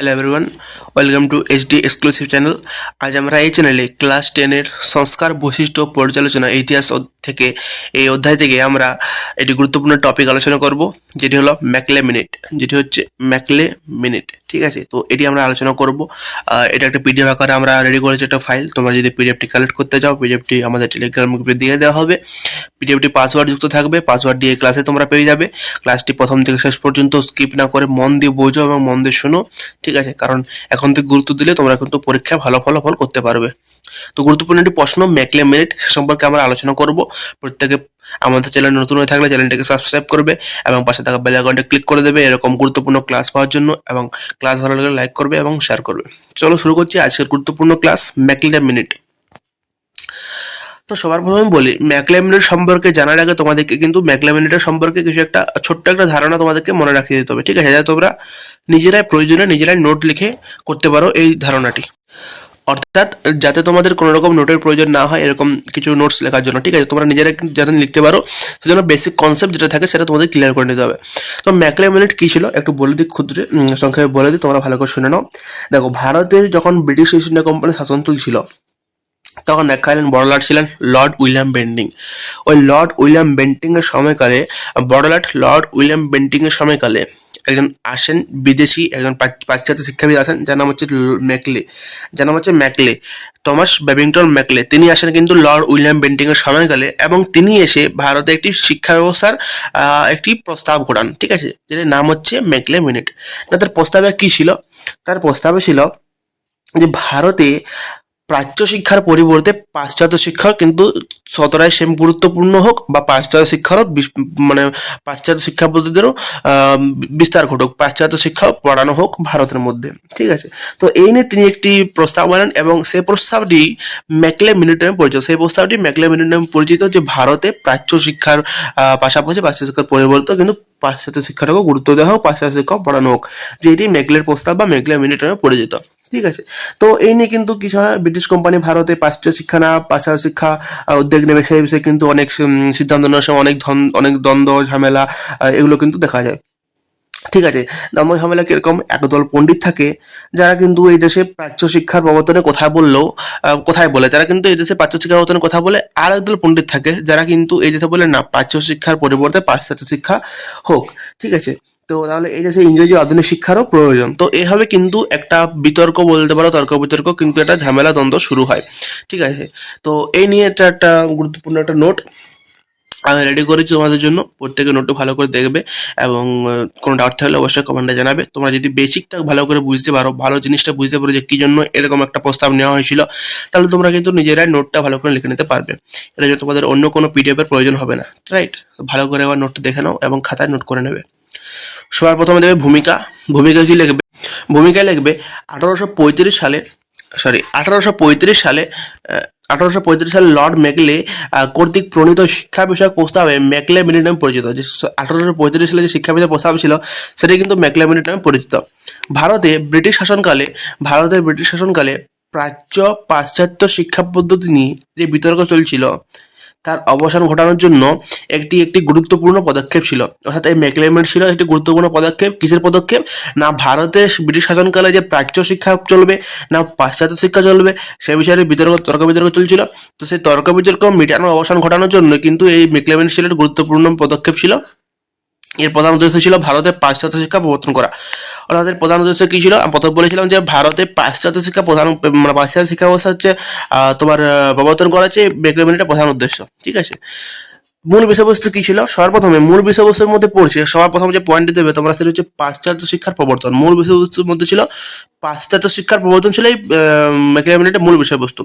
Hello everyone welcome to HD exclusive channel আজ আমরা এই চ্যানেলে ক্লাস টেনের সংস্কার বৈশিষ্ট্য পর্যালোচনা ইতিহাস থেকে এই অধ্যায় থেকে আমরা একটি গুরুত্বপূর্ণ টপিক আলোচনা করব, যেটি হলো ম্যাকলে মিনিট, যেটি হচ্ছে ম্যাকলে মিনিট। ঠিক আছে? তো এটি আমরা আলোচনা করব। এটা একটা পিডিএফ আকারে আমরা রেডি করেছি একটা ফাইল তোমরা যদি পিডিএফটি কালেক্ট করতে চাও পিডিএফটি আমাদের টেলিগ্রাম গ্রুপে দিয়ে দেওয়া হবে। পিডিএফটি পাসওয়ার্ড যুক্ত থাকবে। পাসওয়ার্ড দিয়ে ক্লাসে তোমরা পেয়ে যাবে। ক্লাসটি প্রথম থেকে শেষ পর্যন্ত স্কিপ না করে মন দিয়ে বোঝো এবং মন দিয়ে শোনো। ঠিক আছে? কারণ এখন থেকে গুরুত্ব দিলে তোমরা কিন্তু পরীক্ষায় ভালো ফলাফল করতে পারবে। তো গুরুত্বপূর্ণ একটি প্রশ্ন ম্যাকলে মেরিট সম্পর্কে আমরা আলোচনা করব। প্রত্যেকে আমাদের চ্যানেল নতুন হয়ে থাকলে চ্যানেলটিকে সাবস্ক্রাইব করবে এবং পাশে থাকা বেল আইকনটা ক্লিক করে দেবে এরকম গুরুত্বপূর্ণ ক্লাস পাওয়ার জন্য এবং ক্লাস ভালো লাগলে লাইক করবে এবং শেয়ার করবে। চলো শুরু করছি আজকের গুরুত্বপূর্ণ ক্লাস ম্যাকলে মিনিট তো সবার প্রথমে বলি ম্যাকলেমিনেট সম্পর্কে জানার আগে তোমাদেরকে কিন্তু ম্যাকলেমিনেটের সম্পর্কে কিছু একটা, ছোট্ট একটা ধারণা তোমাদেরকে মনে রাখিয়ে দিতে হবে, ঠিক আছে? যাতে তোমরা নিজেরাই প্রয়োজনে নিজেরাই নোট লিখে করতে পারো এই ধারণাটি। অর্থাৎ যাতে তোমাদের কোনো রকম নোটের প্রয়োজন না হয়, এরকম কিছু নোটস লেখার জন্য, ঠিক আছে? তোমরা নিজেরা যাতে লিখতে পারো, সেজন্য বেসিক কনসেপ্ট যেটা থাকে সেটা তোমাদের ক্লিয়ার করে নিতে হবে। তো ম্যাকলেমিনেট কী ছিল? একটু বলে দিই ক্ষুদ্রে সংক্ষেপে বলে দিই, তোমরা ভালো করে শুনে নাও। দেখো, ভারতের যখন ব্রিটিশ ইস্ট ইন্ডিয়া কোম্পানি শাসন চলছিল তখন দেখা গেলেন বড়লাট ছিলেন লর্ড উইলিয়াম বেন্টিং ওই লর্ড উইলিয়াম বেন্টিং এর সময়কালে, বড়লাট লর্ড উইলিয়াম বেন্টিং এর সময়কালে একজন আসেন, বিদেশি একজন পাশ্চাত্য শিক্ষাবিদ আসেন, যার নাম হচ্ছে ম্যাকলে। যার নাম হচ্ছে ম্যাকলে। Thomas Babington Macaulay. তিনি আসেন কিন্তু লর্ড উইলিয়াম বেন্টিং এর সময়কালে এবং তিনি এসে ভারতে একটি শিক্ষা ব্যবস্থার একটি প্রস্তাব ঘটান ঠিক আছে? যেটার নাম হচ্ছে ম্যাকলে মিনিট। না, তার প্রস্তাবে কি ছিল? তার প্রস্তাবে ছিল যে ভারতে প্রাচ্য শিক্ষার পরিবর্তে পাশ্চাত্য শিক্ষা কিন্তু শতরাই সেম গুরুত্বপূর্ণ হোক বা পাশ্চাত্য শিক্ষারও মানে পাশ্চাত্য শিক্ষা পদ্ধতিরও বিস্তার ঘটুক। পাশ্চাত্য শিক্ষা পড়ানো হোক ভারতের মধ্যে। ঠিক আছে? তো এই নিয়ে তিনি একটি প্রস্তাব আনেন এবং সেই প্রস্তাবটি ম্যাকলে মিনিট নামে পরিচিত। সেই প্রস্তাবটি ম্যাকলে মিনিট নামে পরিচিত যে ভারতে প্রাচ্য শিক্ষার পাশাপাশি পাশ্চাত্য শিক্ষার পরিবর্তে কিন্তু পাশ্চাত্য শিক্ষাটাকেও গুরুত্ব দেওয়া হোক, পাশ্চাত্য শিক্ষাও পড়ানো হোক, যেটি মেঘলের প্রস্তাব বা মেঘলা মিনিট নামে পরিচিত। ঠিক আছে? তো এই নিয়ে কিন্তু কিছু হয়, ব্রিটিশ কোম্পানি ভারতে পাশ্চাত্য শিক্ষা না, পাশ্চাত্য শিক্ষা উদ্যোগ নেবে সেই বিষয়ে কিন্তু অনেক সিদ্ধান্ত নেওয়ার সময় অনেক ধন, অনেক দ্বন্দ্ব, ঝামেলা এগুলো কিন্তু দেখা যায়। ঠিক আছে? দ্বন্দ্ব ঝামেলা কীরকম? একদল পণ্ডিত থাকে, যারা কিন্তু এই দেশে প্রাচ্য শিক্ষার প্রবর্তনের কথা বললেও কোথায় বলে। তারা কিন্তু এই দেশে প্রাচ্য শিক্ষার প্রবর্তনের কথা বলে আর একদল পণ্ডিত থাকে, যারা কিন্তু এই দেশে বলে না, প্রাচ্য শিক্ষার পরিবর্তে পাশ্চাত্য শিক্ষা হোক। ঠিক আছে? তো তাহলে এই দেশে ইংরেজি আধুনিক শিক্ষারও প্রয়োজন। তো এইভাবে কিন্তু একটা বিতর্ক বলতে পারো, তর্ক বিতর্ক কিন্তু একটা ঝামেলা দ্বন্দ্ব শুরু হয়। ঠিক আছে? তো এই নিয়ে এটা একটা গুরুত্বপূর্ণ একটা নোট। আমি রেডি করেছি তোমাদের জন্য। প্রত্যেকে নোটটা ভালো করে দেখবে এবং কোনো ডাউট থাকলে অবশ্যই কমেন্টে জানাবে। তোমরা যদি বেসিকটা ভালো করে বুঝতে পারো, ভালো জিনিসটা বুঝতে পারো যে কি জন্য এরকম একটা প্রস্তাব নেওয়া হয়েছিল, তাহলে তোমরা কিন্তু নিজেরাই নোটটা ভালো করে লিখে নিতে পারবে। এটা জন্য তোমাদের অন্য কোনো পিডিএফের প্রয়োজন হবে না রাইট ভালো করে আবার নোটটা দেখে নাও এবং খাতায় নোট করে নেবে। সবার প্রথমে দেবে ভূমিকা। ভূমিকা কি লিখবে? ভূমিকায় লিখবে, আঠারোশো পঁয়ত্রিশ সালে সরি আঠারোশো পঁয়ত্রিশ সালে আঠারোশো পঁয়ত্রিশ সালে লর্ড মেকলে কর্তৃক প্রণীত শিক্ষা বিষয়ক প্রস্তাবে ম্যাকলে মিনিট নামে পরিচিত। যে আঠারোশো পঁয়ত্রিশ সালে যে শিক্ষা বিষয়ক প্রস্তাব ছিল, সেটি কিন্তু ম্যাকলে মিনিট নামে পরিচিত। ভারতে ব্রিটিশ শাসনকালে ভারতের ব্রিটিশ শাসনকালে প্রাচ্য পাশ্চাত্য শিক্ষা পদ্ধতি নিয়ে যে বিতর্ক চলছিল তার অবসান ঘটানোর জন্য একটি একটি গুরুত্বপূর্ণ পদক্ষেপ ছিল। অর্থাৎ এই ম্যাকলেমেন্ট ছিল একটি গুরুত্বপূর্ণ পদক্ষেপ। কিসের পদক্ষেপ? না ভারতে ব্রিটিশ শাসনকালে যে প্রাচ্য শিক্ষা চলবে, না পাশ্চাত্য শিক্ষা চলবে, সে বিষয়ে বিতর্ক, তর্ক বিতর্ক চলছিল। তো সেই তর্ক বিতর্ক মিটানোর অবসান ঘটানোর জন্য কিন্তু এই ম্যাকলেমেন্ট ছিল একটি গুরুত্বপূর্ণ পদক্ষেপ ছিল। এর প্রধান উদ্দেশ্য ছিল ভারতে পাশ্চাত্য শিক্ষা প্রবর্তন করা। অর্থাৎ এর প্রধান উদ্দেশ্য কী ছিল? আমি প্রথম বলেছিলাম যে ভারতে পাশ্চাত্য শিক্ষা প্রধান মানে পাশ্চাত্য শিক্ষা ব্যবস্থা হচ্ছে তোমার প্রবর্তন করা হচ্ছে ম্যাকলেমেন্টের প্রধান উদ্দেশ্য। ঠিক আছে? মূল বিষয়বস্তু কি ছিল? সর্বপ্রথমে মূল বিষয়বস্তুর মধ্যে পড়ছে, সবার প্রথমে যে পয়েন্ট দেবে তোমরা সেটা হচ্ছে পাশ্চাত্য শিক্ষার প্রবর্তন। মূল বিষয়বস্তুর মধ্যে ছিল পাশ্চাত্য শিক্ষার প্রবর্তন ছিল এই মেকলে মূল বিষয়বস্তু।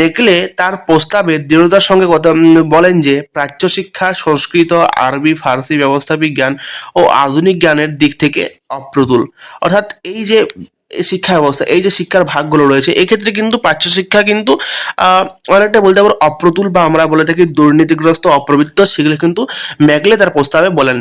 মেকলে তার প্রস্তাবে দৃঢ়তার সঙ্গে কথা বলেন যে, প্রাচ্য শিক্ষা, সংস্কৃত, আরবি, ফার্সি ব্যবস্থা বিজ্ঞান ও আধুনিক জ্ঞানের দিক থেকে অপ্রতুল। অর্থাৎ এই যে শিক্ষা ব্যবস্থা, এই যে শিক্ষার ভাগগুলো রয়েছে, এক্ষেত্রে কিন্তু প্রাচ্য শিক্ষা কিন্তু অনেকটা বলতে পারো অপ্রতুল বা আমরা বলে থাকি দুর্নীতিগ্রস্ত, অপ্রবৃত্ত, সেগুলো কিন্তু ম্যাগলে তার প্রস্তাবে বলেন।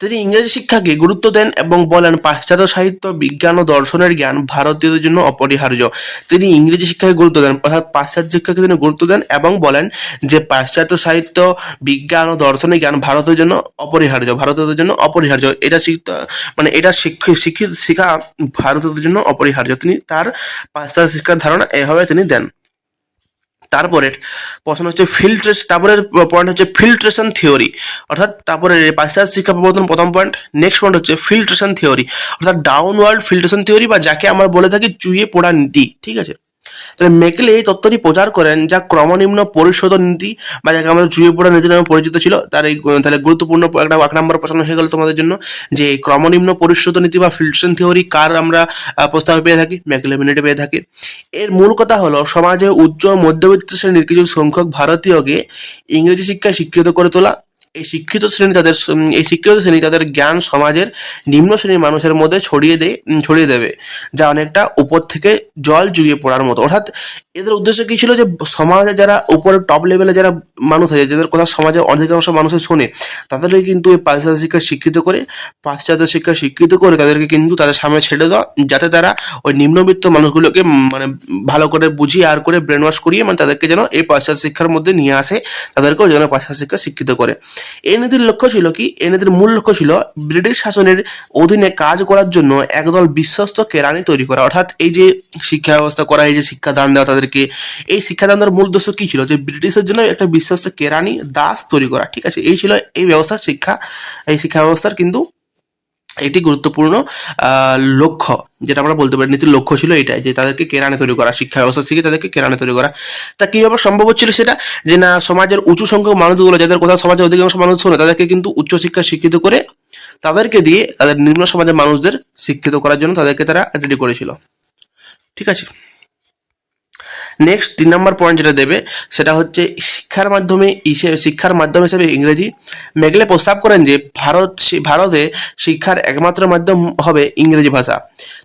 তিনি ইংরেজি শিক্ষাকে গুরুত্ব দেন এবং বলেন পাশ্চাত্য সাহিত্য, বিজ্ঞান ও দর্শনের জ্ঞান ভারতীয়দের জন্য অপরিহার্য। তিনি ইংরেজি শিক্ষাকে গুরুত্ব দেন, অর্থাৎ পাশ্চাত্য শিক্ষাকে তিনি গুরুত্ব দেন এবং বলেন যে পাশ্চাত্য সাহিত্য, বিজ্ঞান ও দর্শনের জ্ঞান ভারতের জন্য অপরিহার্য ভারতীয়দের জন্য অপরিহার্য। এটা মানে এটা শিক্ষিত শিক্ষা ভারতীয়দের জন্য অপরিহার্য। তিনি তার পাশ্চাত্য শিক্ষার ধারণা এভাবে তিনি দেন। তারপরে প্রশ্ন হচ্ছে ফিল্ট্রেস তারপরে পয়েন্ট হচ্ছে ফিল্ট্রেশন থিওরি অর্থাৎ তারপরে পাশ্চাত্য শিক্ষা প্রবর্তন প্রথম পয়েন্ট নেক্সট পয়েন্ট হচ্ছে ফিল্ট্রেশন থিওরি অর্থাৎ ডাউনওয়ার্ল্ড ফিল্ট্রেশন থিওরি বা যাকে আমরা বলে থাকি চুইয়ে পড়া নীতি, ঠিক আছে? তাহলে মেকলে এই তত্ত্বটি প্রচার করেন যা ক্রমনিম্ন পরিশোধন নীতি বা যাকে আমরা চুইয়ে পড়া নীতি নামে পরিচিত ছিল। তার এই, তাহলে গুরুত্বপূর্ণ একটা এক নম্বর প্রশ্ন হয়ে গেল তোমাদের জন্য যে ক্রমনিম্ন পরিশোধ নীতি বা ফিল্ট্রেশন থিওরি কার আমরা প্রস্তাব পেয়ে থাকি? মেকলেমিনেটে পেয়ে থাকি। এর মূল কথা হলো, সমাজে উচ্চ মধ্যবিত্ত শ্রেণির কিছু সংখ্যক ভারতীয়কে ইংরেজি শিক্ষায় শিক্ষিত করে তোলা। এই শিক্ষিত শ্রেণি তাদের এই শিক্ষিত শ্রেণি তাদের জ্ঞান সমাজের নিম্ন শ্রেণির মানুষের মধ্যে ছড়িয়ে দেয় ছড়িয়ে দেবে, যা অনেকটা উপর থেকে জল জুগিয়ে পড়ার মতো। অর্থাৎ এদের উদ্দেশ্য কী ছিল যে সমাজে যারা উপরে টপ লেভেলে যারা মানুষ আছে, যাদের কথা সমাজের অধিকাংশ মানুষের শোনে, তাদেরকে কিন্তু এই পাশ্চাত্য শিক্ষা শিক্ষিত করে, পাশ্চাত্য শিক্ষা শিক্ষিত করে তাদেরকে কিন্তু তাদের সামনে ছেড়ে দেওয়া, যাতে তারা ওই নিম্নবিত্ত মানুষগুলোকে মানে ভালো করে বুঝিয়ে, আর করে ব্রেন ওয়াশ করিয়ে মানে তাদেরকে যেন এই পাশ্চাত্য শিক্ষার মধ্যে নিয়ে আসে, তাদেরকেও যেন পাশ্চাত্য শিক্ষা শিক্ষিত করে। এই নীতির লক্ষ্য ছিল কি? এই নীতির মূল লক্ষ্য ছিল ব্রিটিশ শাসনের অধীনে কাজ করার জন্য একদল বিশ্বস্ত কেরানি তৈরি করা। অর্থাৎ এই যে শিক্ষা ব্যবস্থা করা, এই যে শিক্ষাদান দেওয়া তাদেরকে, এই শিক্ষাদান দেওয়ার মূল উদ্দেশ্য কি ছিল? যে ব্রিটিশের জন্য একটা বিশ্বস্ত কেরানি দাস তৈরি করা। ঠিক আছে, এই ছিল এই ব্যবস্থা শিক্ষা, এই শিক্ষা ব্যবস্থার কিন্তু একটি গুরুত্বপূর্ণ লক্ষ্য, যেটা আমরা বলতে পারি, নীতির লক্ষ্য ছিল এটাই, যে তাদেরকে কেরানে তৈরি করা, শিক্ষা ব্যবস্থা থেকে তাদেরকে কেরানে তৈরি করা। তা কীভাবে সম্ভব হচ্ছিল সেটা? যে না, সমাজের উঁচু সংখ্যক মানুষগুলো, যাদের কোথাও সমাজের অধিকাংশ মানুষ শোনে, তাদেরকে কিন্তু উচ্চশিক্ষা শিক্ষিত করে তাদেরকে দিয়ে তাদের নিম্ন সমাজের মানুষদের শিক্ষিত করার জন্য তাদেরকে তারা রেডি করেছিল। ঠিক আছে? নেক্সট তিন নম্বর পয়েন্ট যেটা দেবে, সেটা হচ্ছে শিক্ষার মাধ্যমে শিক্ষার মাধ্যম হিসেবে ইংরেজি। মেঘলে প্রস্তাব করেন যে, ভারত ভারতে শিক্ষার একমাত্র মাধ্যম হবে ইংরেজি ভাষা।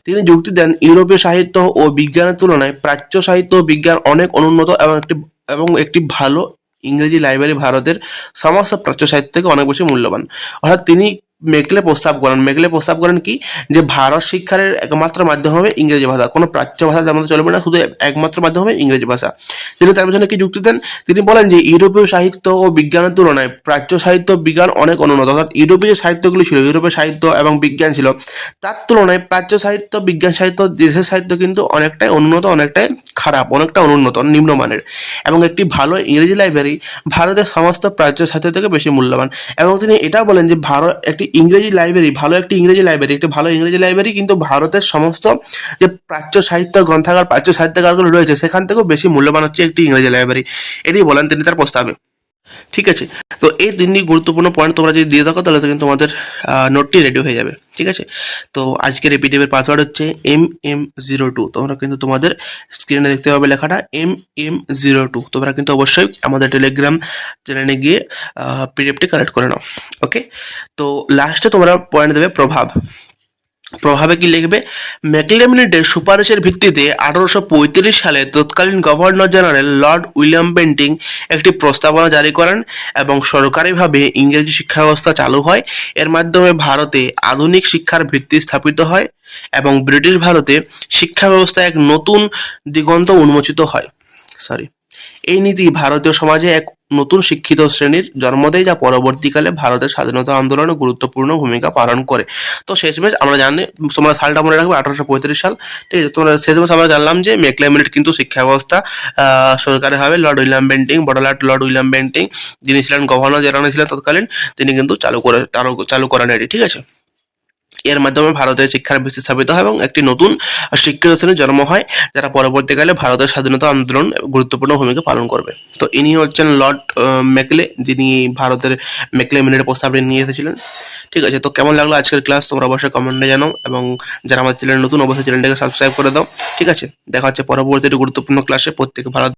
তিনি যুক্তি দেন, ইউরোপীয় সাহিত্য ও বিজ্ঞানের তুলনায় প্রাচ্য সাহিত্য ও বিজ্ঞান অনেক অনুন্নত এবং একটি এবং একটি ভালো ইংরেজি লাইব্রেরি ভারতের সমস্ত প্রাচ্য সাহিত্য থেকে অনেক বেশি মূল্যবান। অর্থাৎ তিনি মেকলে প্রস্তাব করেন। মেকলে প্রস্তাব করেন কি? যে ভারত শিক্ষার একমাত্র মাধ্যম হবে ইংরেজি ভাষা। কোনো প্রাচ্য ভাষা মধ্যে চলবে না, শুধু একমাত্র মাধ্যম হবে ইংরেজি ভাষা। তিনি তার পেছনে কি যুক্তি দেন? তিনি বলেন যে ইউরোপীয় সাহিত্য ও বিজ্ঞানের তুলনায় প্রাচ্য সাহিত্য বিজ্ঞান অনেক অনুন্নত। অর্থাৎ ইউরোপীয় সাহিত্যগুলি ছিল ইউরোপীয় সাহিত্য এবং বিজ্ঞান ছিল। তার তুলনায় প্রাচ্য সাহিত্য, বিজ্ঞান সাহিত্য, দেশের সাহিত্য কিন্তু অনেকটাই অনুন্নত, অনেকটাই খারাপ, অনেকটা অনুন্নত, নিম্নমানের। এবং একটি ভালো ইংরেজি লাইব্রেরি ভারতের সমস্ত প্রাচ্য সাহিত্য থেকে বেশি মূল্যবান। এবং তিনি এটাও বলেন যে ভারত একটি ইংরেজি লাইব্রেরি ভালো একটি ইংরেজি লাইব্রেরি একটি ভালো ইংরেজি লাইব্রেরি কিন্তু ভারতের সমস্ত যে প্রাচ্য সাহিত্য গ্রন্থাগার, প্রাচ্য সাহিত্যগারগুলো রয়েছে, সেখান থেকেও বেশি মূল্যবান হচ্ছে একটি ইংরেজি লাইব্রেরি এটি বলেন তিনি তার প্রস্তাবে। ঠিক আছে? তো এই তিনটি গুরুত্বপূর্ণ পয়েন্ট তোমরা যদি দিয়ে থাকো, তাহলে কিন্তু তোমাদের নোটটি রেডি হয়ে যাবে। ঠিক আছে? তো আজকের এই পিডিএফের পাসওয়ার্ড হচ্ছে এম এম জিরো টু তোমরা কিন্তু তোমাদের স্ক্রিনে দেখতে পাবে লেখাটা এম এম জিরো টু তোমরা কিন্তু অবশ্যই আমাদের টেলিগ্রাম চ্যানেলে গিয়ে পিডিএফটি কালেক্ট করে নাও। ওকে তো লাস্টে তোমরা পয়েন্ট দেবে প্রভাব। প্রভাবে কি লিখবে? ম্যাকলেমিনেটের সুপারিশের ভিত্তিতে আঠারোশো পঁয়ত্রিশ সালে তৎকালীন governor general Lord William Bentinck একটি প্রস্তাবনা জারি করেন এবং সরকারিভাবে ইংরেজি শিক্ষা ব্যবস্থা চালু হয়। এর মাধ্যমে ভারতে আধুনিক শিক্ষার ভিত্তি স্থাপিত হয় এবং ব্রিটিশ ভারতে শিক্ষা ব্যবস্থা এক নতুন দিগন্ত উন্মোচিত হয়। সরি এই নীতি ভারতীয় সমাজে এক নতুন শিক্ষিত শ্রেণির জন্ম দেয় যা পরবর্তীকালে ভারতের স্বাধীনতা আন্দোলনে গুরুত্বপূর্ণ ভূমিকা পালন করে। তো শেষমেশ আমরা জানি তোমরা সালটা মনে রাখবে আঠারোশো পঁয়ত্রিশ সাল। ঠিক আছে তোমরা শেষমেশ আমরা জানলাম যে মেকলেমিনেট কিন্তু শিক্ষা ব্যবস্থা আহ, সরকারিভাবে লর্ড উইলিয়াম বেন্টিং বড়লাট লর্ড উইলিয়াম বেন্টিং যিনি ছিলেন গভর্নর জেনারেল ছিলেন তৎকালীন তিনি কিন্তু চালু করে চালু চালু করেন এটি। ঠিক আছে? এর মাধ্যমে ভারতের শিক্ষার ভিত্তি স্থাপিত হয় এবং একটি নতুন শিক্ষিত শ্রেণির জন্ম হয়, যারা পরবর্তীকালে ভারতের স্বাধীনতা আন্দোলন গুরুত্বপূর্ণ ভূমিকা পালন করবে। তো ইনি হচ্ছেন লর্ড মেকলে যিনি ভারতের মেকলে মিনিটের প্রস্তাবটি নিয়ে এসেছিলেন। ঠিক আছে, তো কেমন লাগল আজকের ক্লাস? তোমরা অবশ্যই কমেন্টে জানাও এবং যারা আমার চ্যানেল নতুন, অবশ্যই চ্যানেলটাকে সাবস্ক্রাইব করে দাও। ঠিক আছে, দেখা হচ্ছে পরবর্তী একটি গুরুত্বপূর্ণ ক্লাসে। প্রত্যেকে ভালো